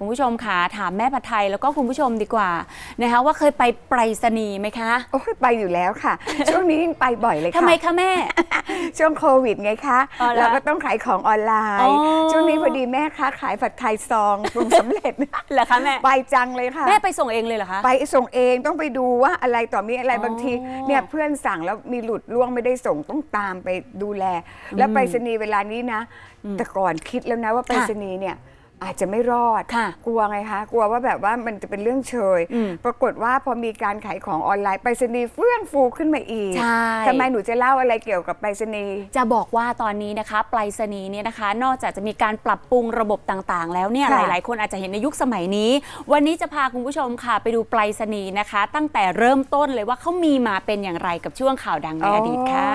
คุณผู้ชมค่ะถามแม่ผัดไทยแล้วก็คุณผู้ชมดีกว่านะคะว่าเคยไปไปรษณีย์ไหมคะ โอ้ยไปอยู่แล้วค่ะ ช่วงนี้ยิ่งไปบ่อยเลยค่ะทำไมคะแม่ ช่วงโควิดไงคะอ๋อเหรอเราก็ต้องขายของออนไลอ๋น์อช่วงนี้พอดีแม่ค้าขายผัดไทยซองปรุงสำเร็จ เหรอคะแม่ ไปจังเลยค่ะ แม่ไปส่งเองเลยเหรอคะ ไปส่งเองต้องไปดูว่าอะไรต่อมีอะไรอ๋อบางทีเนี่ยเพื่อนสั่งแล้วมีหลุดล่วงไม่ได้ส่งต้องตามไปดูแล แล้วไปรษณีย์เวลานี้นะ แต่ก่อนคิดแล้วนะว่าไปรษณีย์เนี่ย อาจจะไม่รอดค่ะกลัวไงคะ กลัวว่าแบบว่ามันจะเป็นเรื่องเชยอืมปรากฏว่าพอมีการขายของออนไลน์ไปรษณีย์เฟื่องฟูขึ้นมาอีกใช่ทำไมหนูจะเล่าอะไรเกี่ยวกับไปรษณีย์ จะบอกว่าตอนนี้นะคะ ไปรษณีย์เนี่ยนะคะ นอกจากจะมีการปรับปรุงระบบต่างๆ แล้วเนี่ยหค่ะลาย ๆ คนอาจจะเห็นในยุคสมัยนี้ วันนี้จะพาคุณผู้ชมค่ะ ไปดูไปรษณีย์นะคะ ตั้งแต่เริ่มต้นเลยว่าเขามีมาเป็นอย่างไรกับช่วงข่าวดังในอดีตค่ะ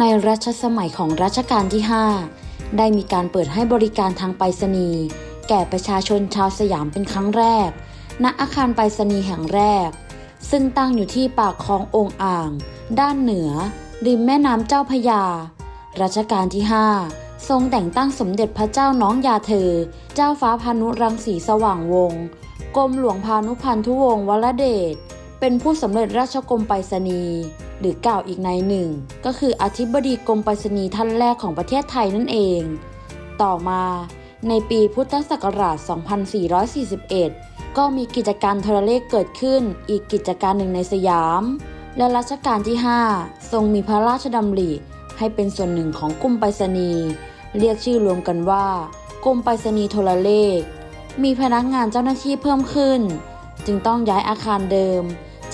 ในรัชสมัยของรัชกาลที่ 5 ได้มีการเปิดให้บริการทางไปรษณีย์แก่ประชาชนชาวสยามเป็นครั้งแรก ณ อาคารไปรษณีย์แห่งแรก ซึ่งตั้งอยู่ที่ปากคลององอ่าง ด้านเหนือ ริมแม่น้ำเจ้าพยา รัชกาลที่ 5 ทรงแต่งตั้งสมเด็จพระเจ้าน้องยาเธอ เจ้าฟ้าพานุรังสีสว่างวงศ์กรมหลวงพานุพันธุวงศ์วรเดช เป็นผู้สำเร็จราชกรมไปรษณีย์ หรือกล่าวอีกในหนึ่ง ก็คืออธิบดีกรมไปรษณีย์ท่านแรกของประเทศไทยนั่นเอง ต่อมาในปีพุทธศักราช 2441 ก็มีกิจการโทรเลขเกิดขึ้นอีกกิจการหนึ่งในสยาม และรัชกาลที่ 5 ทรงมีพระราชดำริให้เป็นส่วนหนึ่งของกรมไปรษณีย์เรียกชื่อรวมกันว่ากรมไปรษณีย์โทรเลข มีพนักงานเจ้าหน้าที่เพิ่มขึ้น จึงต้องย้ายอาคารเดิม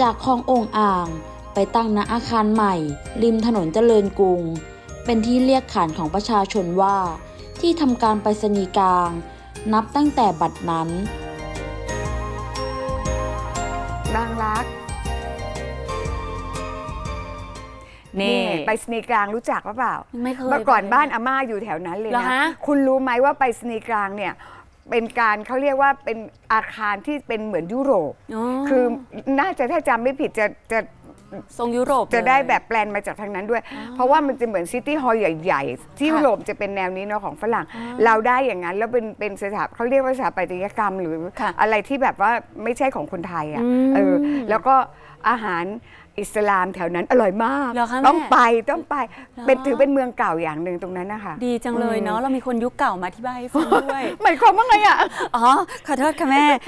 จากคลององอ่าง ตั้งณอาคารใหม่ ริมถนนเจริญกรุง เป็นที่เรียกขานของประชาชนว่า ที่ทำการไปรษณีย์กลาง นับตั้งแต่บัดนั้น บางรัก นี่ ไปรษณีย์กลางรู้จักหรือเปล่า ไม่เคยเมื่อก่อนไปบ้านอาม่าอยู่แถวนั้นเลยเหรอนะ ฮะ คุณรู้ไหมว่าไปรษณีย์กลางเนี่ย เป็นการเขาเรียกว่าเป็นอาคารที่เป็นเหมือนยุโรปอ๋อคือน่าจะถ้าจำไม่ผิดจะจะ ทรงยุโรปจะเลยได้แบบแปลนมาจากทางนั้นด้วย เพราะว่ามันจะเหมือนซิตี้ฮอลล์ใหญ่ๆ ที่ค่ะยุโรปจะเป็นแนวนี้เนาะของฝรั่ง เราได้อย่างนั้น แล้วเป็นเป็นสถาเขาเรียกว่าสถาปัตยกรรม หรือค่ะอะไรที่แบบว่าไม่ใช่ของคนไทยอะอืมเออแล้วก็อาหารอิสลามแถวนั้นอร่อยมากเหรอคะแม่ต้องไปต้องไปเหรอเป็นถือเป็นเมืองเก่าอย่างหนึ่งตรงนั้นนะคะดีจังเลยเนาะเรามีคนยุคเก่ามาที่บ้านให้ฟังด้วยหมายความว่าไงอะอ๋อขอโทษค่ะแม่